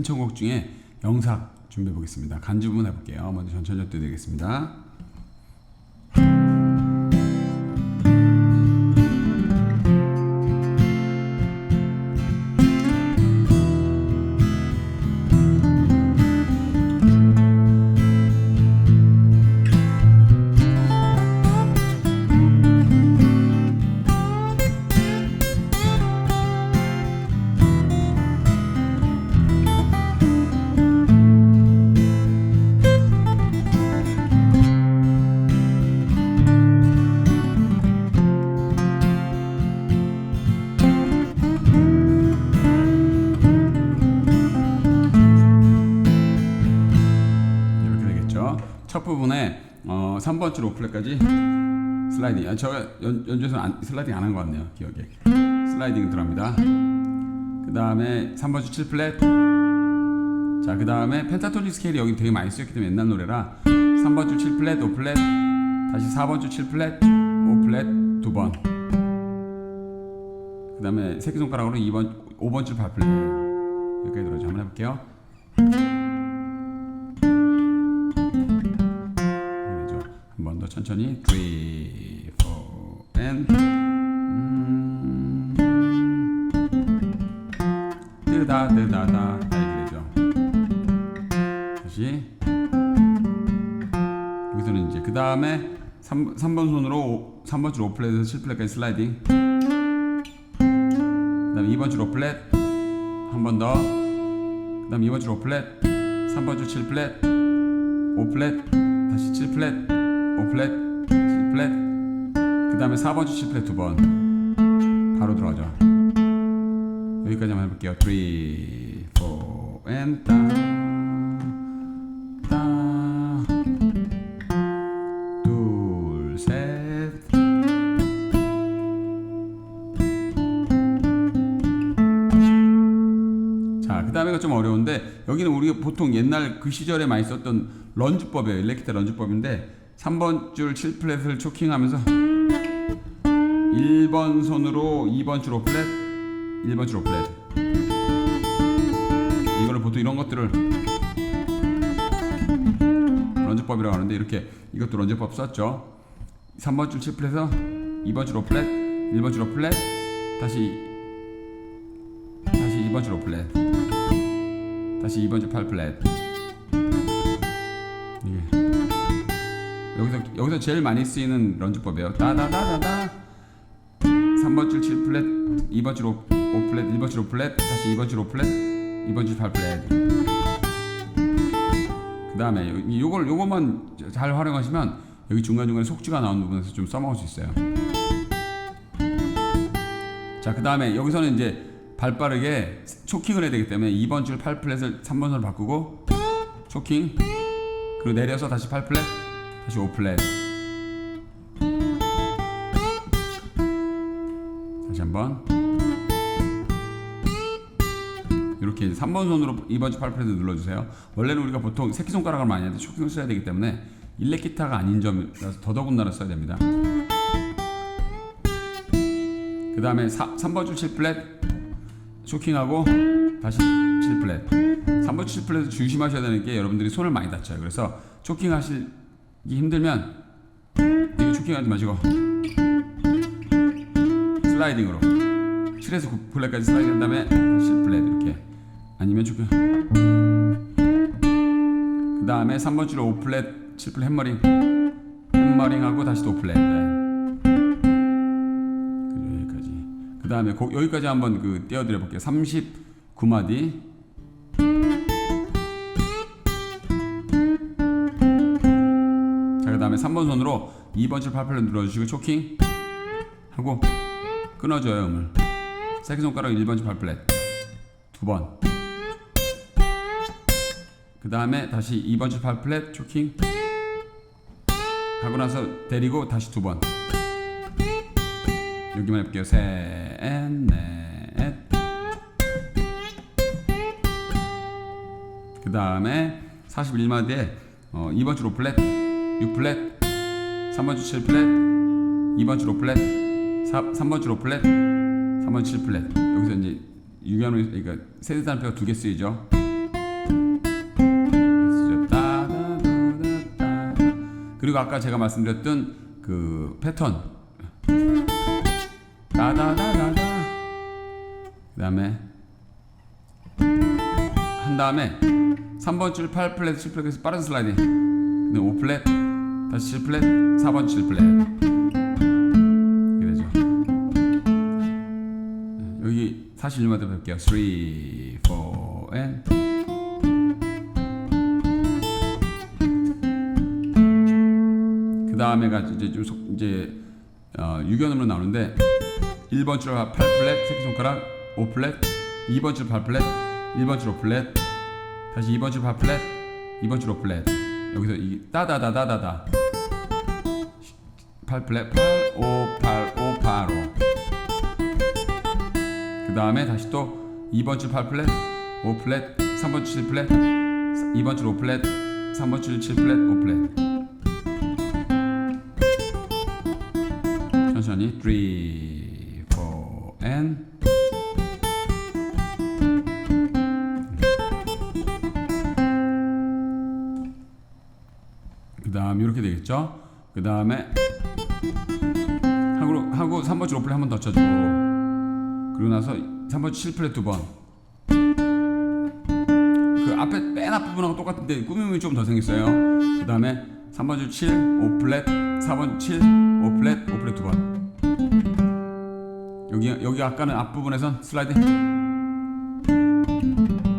신청곡 중에 영삭 준비해 보겠습니다. 간주 부분 해볼게요. 먼저 천천히 띄워드리겠습니다. 첫 부분에 어, 3번 줄 5플랫까지 슬라이딩. 아, 제가 연, 연주에서 안, 슬라이딩 안 한 것 같네요. 기억에. 슬라이딩 들어갑니다. 그 다음에 3번 줄 7플랫. 자, 그 다음에 펜타토닉 스케일이 여기 되게 많이 쓰였기 때문에 옛날 노래라 3번 줄 7플랫, 5플랫, 다시 4번 줄 7플랫, 5플랫 두 번. 그 다음에 새끼손가락으로 2번, 5번 줄 8플랫. 여기까지 들어죠. 한번 해볼게요. 천천히. 3, 4, and 음, 뜨다 뜨다다. 이렇게 되죠. 다시. 여기서는 이제 그 다음에 3, 3번 손으로 3번 줄 5플랫에서 7플랫까지 슬라이딩. 그 다음에 2번 줄 5플랫 한 번 더. 그 다음 2번 줄 5플랫 3번 줄 7플랫 5플랫 다시 7플랫 5플랫. 7플랫. 그 다음에 4번 줄 7플랫 두 번. 바로 들어가죠. 여기까지 한번 해볼게요. 3, 4 and 따, 따 둘, 셋. 자, 그 다음에가 좀 어려운데 여기는 우리가 보통 옛날 그 시절에 많이 썼던 런주법이에요. 일렉기타 런주법인데 3번 줄 7플랫을 초킹하면서 1번 손으로 2번 줄 5플랫, 1번 줄 5플랫. 이거를 보통 이런 것들을 런주법이라고 하는데 이렇게 이것도 런주법 썼죠. 3번 줄 7플랫에서 2번 줄 5플랫, 1번 줄 5플랫, 다시 다시 2번 줄 5플랫. 다시 2번 줄 8플랫 여기서 제일 많이 쓰이는 런주법이에요. 따다다다다. 3번 줄 7 플랫 2번 줄 5, 5 플랫 1번 줄 5 플랫 다시 2번 줄 5 플랫 2번 줄 8 플랫. 그 다음에 요걸 요것만 잘 활용하시면 여기 중간중간에 속주가 나오는 부분에서 좀 써먹을 수 있어요. 자, 그 다음에 여기서는 이제 발 빠르게 초킹을 해야 되기 때문에 2번 줄 8플랫을 3번 손으로 바꾸고 초킹 그리고 내려서 다시 8플랫 다시 5플랫 다시 한번. 이렇게 이제 3번 손으로 2번 줄 8플랫을 눌러주세요. 원래는 우리가 보통 새끼손가락을 많이 하는데 초킹을 써야 되기 때문에 일렉 기타가 아닌 점이라서 더더군다나 써야 됩니다. 그 다음에 3번 줄 7플랫. 쇼킹하고 다시 7플랫. 3번 7플랫 조심하셔야 되는 게 여러분들이 손을 많이 다쳐요. 그래서 쇼킹 하 시기 힘들면 되게 쇼킹하지 마시고 슬라이딩으로 7에서 9 플랫까지 슬라이딩 한 다음에 다시 7플랫 이렇게 아니면 쇼킹 그 다음에 3번 줄 5플랫 7 플랫 햄머링 햄머링하고 다시 또 5 플랫 네. 여기까지. 그 다음에 여기까지 한번 그 띄워드려 볼게요. 39마디. 다음에 3번 손으로 2번 줄 8플랫 눌러주시고 초킹 하고 끊어줘요 음을. 새끼손가락 1번 줄 8플랫 두 번. 그 다음에 다시 2번 줄 8플랫 초킹 하고 나서 데리고 다시 두 번. 여기만 해볼게요. 셋, 넷. 그 다음에 41마디에 어, 2번 줄 5플랫, 6플랫 3번 주 7플랫 2번 주 5플랫 3번 주 5플랫 3번 주 7플랫 여기서 이제 유연을 그러니까 세대 단표가 두 개 쓰이죠? 그리고 아까 제가 말씀드렸던 그 패턴. 다다다다다 그 다음에 한 다음에 3번 줄 8플랫 7플랫에서 빠른 슬라이딩. 5플랫 다시 7플랫 4번 7플랫 이렇게 되죠? 네, 여기 41마디 볼게요. 3, 4, and 그 다음에가 이제 좀 속, 이제 어, 유견음으로 나오는데 1번 줄 8플랫 새끼손가락 5플랫 2번 줄 8플랫 1번 줄 5플랫 다시 2번 줄 8플랫 2번 줄 5플랫 여기서 이 따다다다다다 8 플랫 8 5 8 5 8 5그 다음에 다시 또 2번 줄 8 플랫 5 플랫 3번 줄 7 플랫 2번 줄 5 플랫 3번 줄 7 플랫 5 플랫 천천히 3, 4, and 그 다음 이렇게 되겠죠 그 다음에 하고, 하고 3번 줄 5플랫 한번 더 쳐주고. 그리고 나서 3번 줄 7플랫 두번. 그 앞에 맨 앞부분하고 똑같은데 꾸밈이 좀 더 생겼어요. 그 다음에 3번 줄 7, 5플랫 4번 7, 5플랫, 5플랫 두번. 여기 여기 아까는 앞부분에선 슬라이드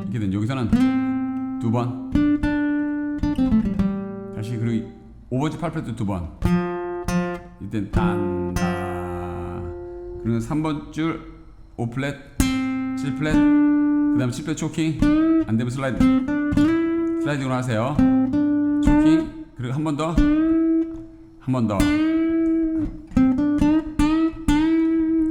이렇게 된 여기서는 두 번. 다시 그리고 5번째 8플랫 두번 이땐 딴다. 그리고 3번 줄 5플랫 7플랫 그 다음에 7플랫 초킹. 안되면 슬라이드. 슬라이딩으로 하세요. 초킹. 그리고 한 번 더. 한 번 더.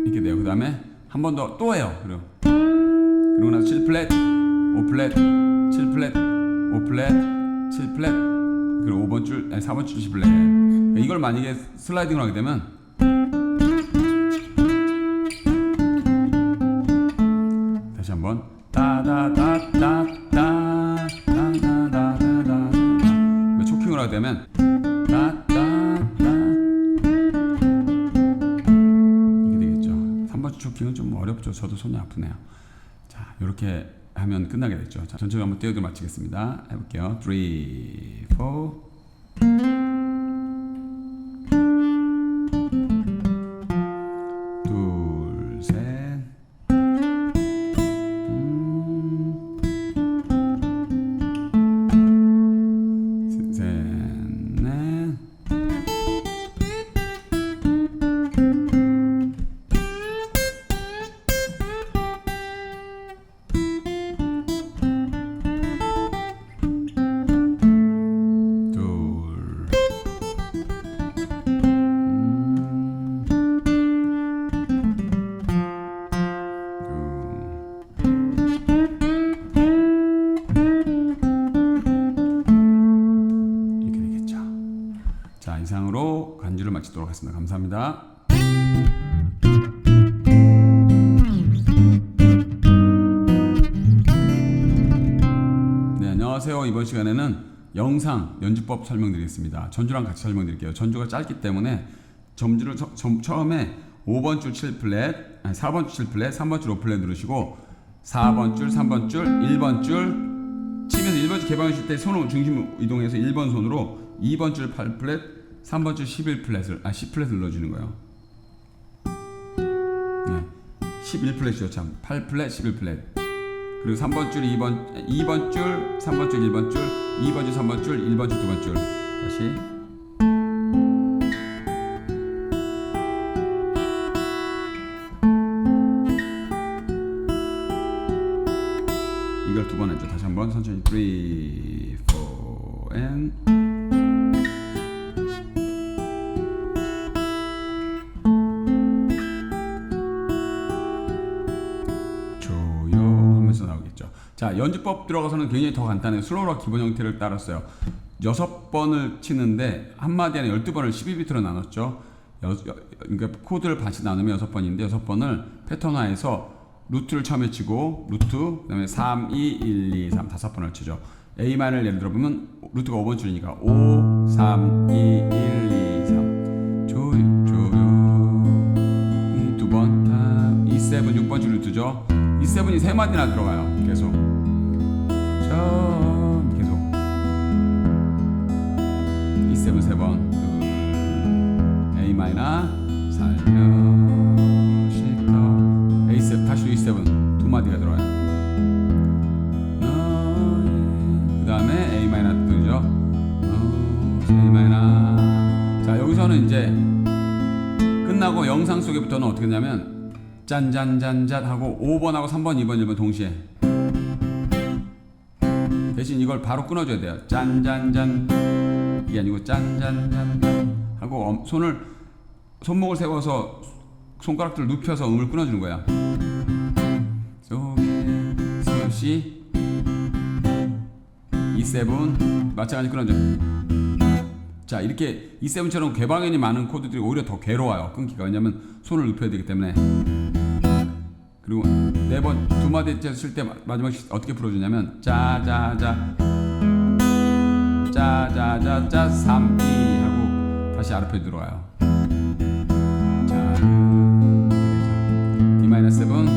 이렇게 돼요. 그 다음에 한 번 더. 또 해요. 그리고 그리고 나서 7플랫 5플랫 7플랫 5플랫 7플랫. 그리고 5번 줄 아니 4번 줄 10플랫 근데 이걸 만약에 슬라이딩을 하게 되면 다시 한번 따다다다다 다다다다다 네, 초킹을 하게 되면 이게 되겠죠. 3번 초킹은 좀 어렵죠. 저도 손이 아프네요. 자, 이렇게 하면 끝나게 됐죠. 자, 전체적으로 한번 띄워드려 마치겠습니다. 해볼게요. 3, 4 하겠습니다. 감사합니다. 네 안녕하세요. 이번 시간에는 영상 연주법 설명드리겠습니다. 전주랑 같이 설명드릴게요. 전주가 짧기 때문에 점주를 처, 점- 처음에 5번 줄 7플랫, 아니 4번 줄 7플랫, 3번 줄 5플랫 누르시고 4번 줄, 3번 줄, 1번 줄 치면서 1번 줄 개방하실 때 손을 중심 이동해서 1번 손으로 2번 줄 8플랫, 3번 줄 11플랫을 아 10플랫을 눌러주는 거예요. 네, 11플랫이죠 참. 8플랫, 11플랫. 그리고 3번 줄, 2번 2번 줄, 3번 줄, 1번 줄, 2번 줄, 3번 줄, 1번 줄, 2번 줄. 다시. 이걸 두 번 했죠. 다시 한번 천천히 3, 자 연주법 들어가서는 굉장히 더 간단해요. 슬로우락 기본 형태를 따랐어요. 여섯 번을 치는데 한 마디 안에 열두 번을 12비트로 나눴죠. 여, 여, 그러니까 코드를 반씩 나누면 여섯 번인데 여섯 번을 패턴화해서 루트를 처음에 치고 루트 그다음에 3, 2, 1, 2, 3 다섯 번을 치죠. A 마이너를 예를 들어 보면 루트가 5번 줄이니까 5 3 2 1 2 3 조요 조요 두번 다, E7 6번 줄 루트죠. E7이 세 마디나 들어가요. 계속. 저 계속. E7 세 번. A 마이너 살며시터 A7 다시 E7 두 마디가 들어가요. 그 짠짠짠짠 하고 5번하고 3번, 2번, 1번 동시에 대신 이걸 바로 끊어줘야 돼요. 짠짠짠. 이게 아니고 짠짠짠 하고 엄- 손을 손목을 세워서 손가락들을 눕혀서 음을 끊어주는 거야. 속에 시. E7 마찬가지 끊어줘. 자 이렇게 E7처럼 개방현이 많은 코드들이 오히려 더 괴로워요. 끊기가. 왜냐면 손을 눕혀야 되기 때문에 그리고 네 번 두 마디째 쓸때 마지막 시- 어떻게 풀어주냐면 짜자자. 짜자자자 3, 2 하고 다시 아르페 들어와요. 자. D-7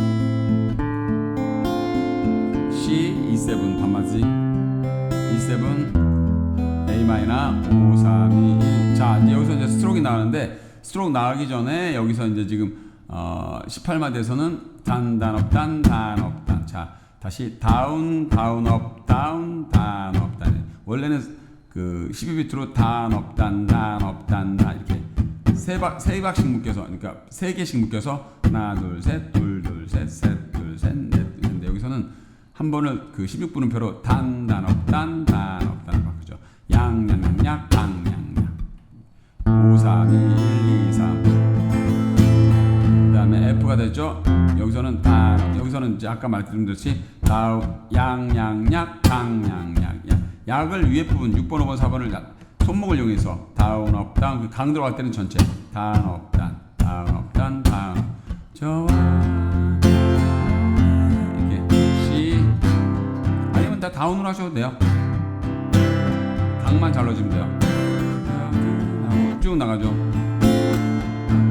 C, E7 반맞이 E7 A 마이너 5 3 2 1. 자, 이제 여기서 이제 스트로크가 나오는데 스트로크 나가기 전에 여기서 이제 지금 어 18마디에서는 단 단 업 단 단 업 단. 자, 다시 다운 다운 업 다운 단 업 단. 원래는 그 12비트로 단 업 단 단 업 단 단 이렇게 세 박 세 박씩 묶여서 그러니까 세 개씩 묶여서 하나 둘 셋 둘 둘 셋 셋 둘 셋 넷 근데 여기서는 한 번을 그 16분음표로 단 단 업 단 단 업단을 바꾸죠. 양 양양약 양양 양 5 3 2 1 F가 됐죠. 여기서는 단 여기서는 이제 아까 말씀드렸듯이 다음 양양약 강양약 약을 위에 부분 6번 5번 4번을 손목을 이용해서 다운 업 다운 그 강 들어갈 때는 전체 다운 업단 다운 업단 다운 업. 저와 이렇게 C 아니면 다 다운으로 하셔도 돼요. 강만 잘 넣어주면 돼요. 쭉 나가죠.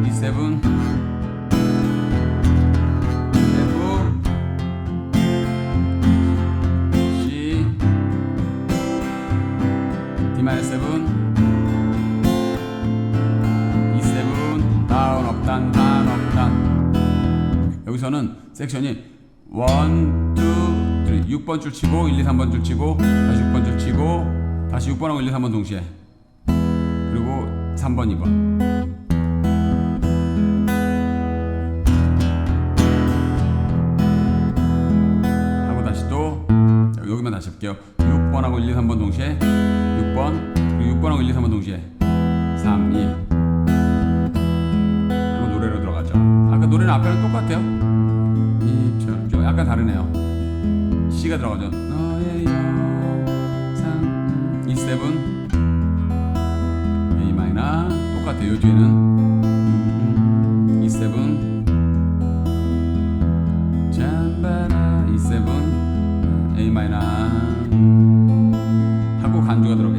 E7 업단 다운 업단. 여기서는 섹션이 1, 2, 3 6번 줄 치고 1, 2, 3번 줄 치고 다시 6번 줄 치고 다시 6번하고 1, 2, 3번 동시에. 그리고 3번 2번. 하고 다시 또 자, 여기만 다시 할게요. 6번하고 1, 2, 3번 동시에 6번 그리고 6번하고 1, 2, 3번 동시에 3, 2 노래는 앞에랑 똑같아요? 이, 저, 저 약간 다르네요. C가 들어가죠. 너의 영상. E7 A 마이너 똑같아요. 요 뒤에는. E7 잠바라 E7 A 마이너 하고 간주가 들어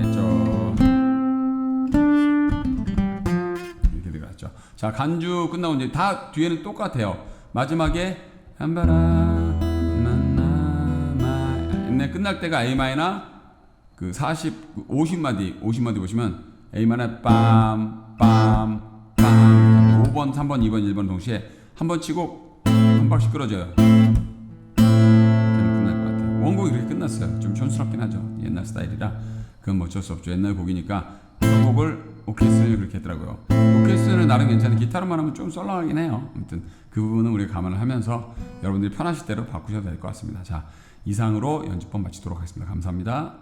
자 간주 끝나고 이제 다 뒤에는 똑같아요. 마지막에 잠바라 만나마. 옛날 끝날 때가 A 마이너 그 40, 50마디, 50마디 보시면 A 마이너 빰, 빰, 빰. 5번, 3번, 2번, 1번 동시에 한 번 치고 한 박씩 끌어줘요. 끝날 것 같아요. 원곡이 그렇게 끝났어요. 좀 촌스럽긴 하죠. 옛날 스타일이라. 그건 뭐 어쩔 수 없죠. 옛날 곡이니까 선곡을 오케스트라를 그렇게 했더라고요. 오케스트라는 나름 괜찮은 기타로만 하면 좀 썰렁하긴 해요. 아무튼 그 부분은 우리가 감안을 하면서 여러분들이 편하실 대로 바꾸셔도 될 것 같습니다. 자 이상으로 연습법 마치도록 하겠습니다. 감사합니다